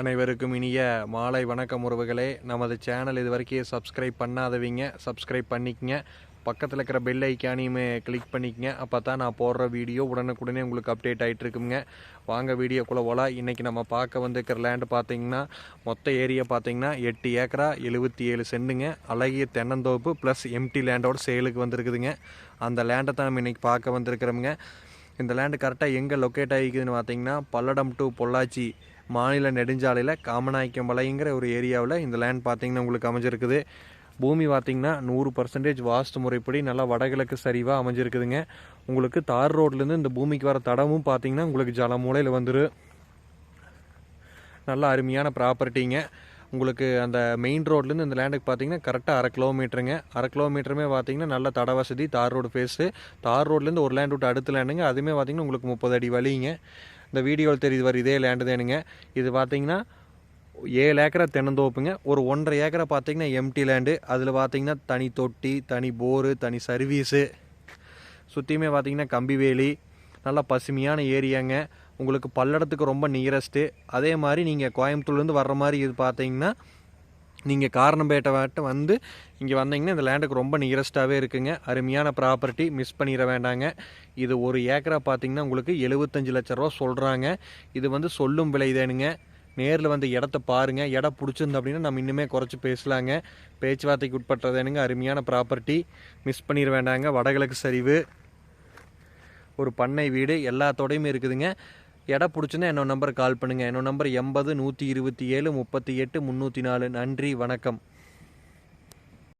அனைவருக்கும் இனிய மாலை வணக்கம் உறவுகளே. நமது சேனல் இது வரைக்கும் சப்ஸ்கிரைப் பண்ணாதவங்க சப்ஸ்கிரைப் பண்ணிக்கங்க. பக்கத்தில் இருக்கிற பெல் ஐக்கானையுமே கிளிக் பண்ணிக்கங்க. அப்போ தான் நான் போடுற வீடியோ உடனுக்குடனே உங்களுக்கு அப்டேட் ஆகிட்டு இருக்குங்க. வாங்க வீடியோக்குள்ளே போல இன்றைக்கி நம்ம பார்க்க வந்துருக்கிற லேண்டு பார்த்தீங்கன்னா மொத்த ஏரியா பார்த்தீங்கன்னா எட்டு ஏக்கரா எழுபத்தி ஏழு சென்டுங்க. அழகிய தென்னந்தோப்பு ப்ளஸ் எம்டி லேண்டோட சேலுக்கு வந்திருக்குதுங்க. அந்த லேண்டை தான் நம்ம இன்றைக்கி பார்க்க வந்திருக்கிறோமுங்க. இந்த லேண்டு கரெக்டாக எங்கே லொக்கேட் ஆகிக்குதுன்னு பார்த்தீங்கன்னா பல்லடம் டு பொள்ளாச்சி மாநில நெடுஞ்சாலையில் காமநாயக்கம்பலைங்கிற ஒரு ஏரியாவில் இந்த லேண்ட் பார்த்தீங்கன்னா உங்களுக்கு அமைஞ்சிருக்குது. பூமி பார்த்திங்கன்னா நூறு பர்சன்டேஜ் வாஸ்து முறைப்படி நல்லா வடகிழக்கு சரிவாக அமைஞ்சிருக்குதுங்க. உங்களுக்கு தார் ரோட்லேருந்து இந்த பூமிக்கு வர தடமும் பார்த்திங்கன்னா உங்களுக்கு ஜலமூலையில் வந்துடும் நல்ல அருமையான ப்ராப்பர்ட்டிங்க உங்களுக்கு அந்த மெயின் ரோட்லேருந்து இந்த லேண்டுக்கு பார்த்தீங்கன்னா கரெக்டாக அரை கிலோமீட்டருங்க அரை கிலோமீட்டருமே பார்த்தீங்கன்னா நல்ல தட வசதி தார் ரோடு ஃபேஸு தார் ரோட்லேருந்து ஒரு லேண்ட் விட்டு அடுத்த லேண்டுங்க அதுவுமே பார்த்தீங்கன்னா உங்களுக்கு முப்பது அடி வழிங்க. இந்த வீடியோவில் தெரியுது வர இதே லேண்டு தானுங்க. இது பார்த்தீங்கன்னா ஏழு ஏக்கரை தென்னந்தோப்புங்க. ஒரு ஒன்றரை ஏக்கரை பார்த்தீங்கன்னா எம்டி லேண்டு அதில் பார்த்தீங்கன்னா தனி தொட்டி தனி போரு தனி சர்வீஸு சுற்றியுமே பார்த்தீங்கன்னா கம்பிவேலி நல்லா பசுமையான ஏரியாங்க உங்களுக்கு பல்லடத்துக்கு ரொம்ப நியரஸ்ட்டு அதே மாதிரி நீங்கள் கோயம்புத்தூர்லேருந்து வர்ற மாதிரி இது பார்த்தீங்கன்னா நீங்கள் காரணம்பேட்டை வாட்ட வந்து இங்கே வந்தீங்கன்னா இந்த லேண்டுக்கு ரொம்ப நியரஸ்ட்டாகவே இருக்குங்க. அருமையான ப்ராப்பர்ட்டி மிஸ் பண்ணிட வேண்டாங்க. இது ஒரு ஏக்கரா பார்த்தீங்கன்னா உங்களுக்கு எழுபத்தஞ்சு லட்ச ரூபா சொல்கிறாங்க இது வந்து சொல்லும் விலை தானுங்க. நேரில் வந்து இடத்த பாருங்கள் இடம் பிடிச்சிருந்து அப்படின்னா நம்ம இன்னுமே குறைச்சி பேசலாங்க. பேச்சுவார்த்தைக்கு உட்பட்டதுனுங்க அருமையான ப்ராப்பர்ட்டி மிஸ் பண்ணிட வேண்டாங்க. வடகிழக்கு சரிவு. ஒரு பண்ணை வீடு எல்லாத்தோடையுமே இருக்குதுங்க. இடம் பிடிச்சுன்னா என்னோட நம்பர் கால் பண்ணுங்கள் என்னோட நம்பர் எண்பது நூற்றி இருபத்தி ஏழு முப்பத்தி எட்டு முந்நூற்றி நாலு. நன்றி வணக்கம்.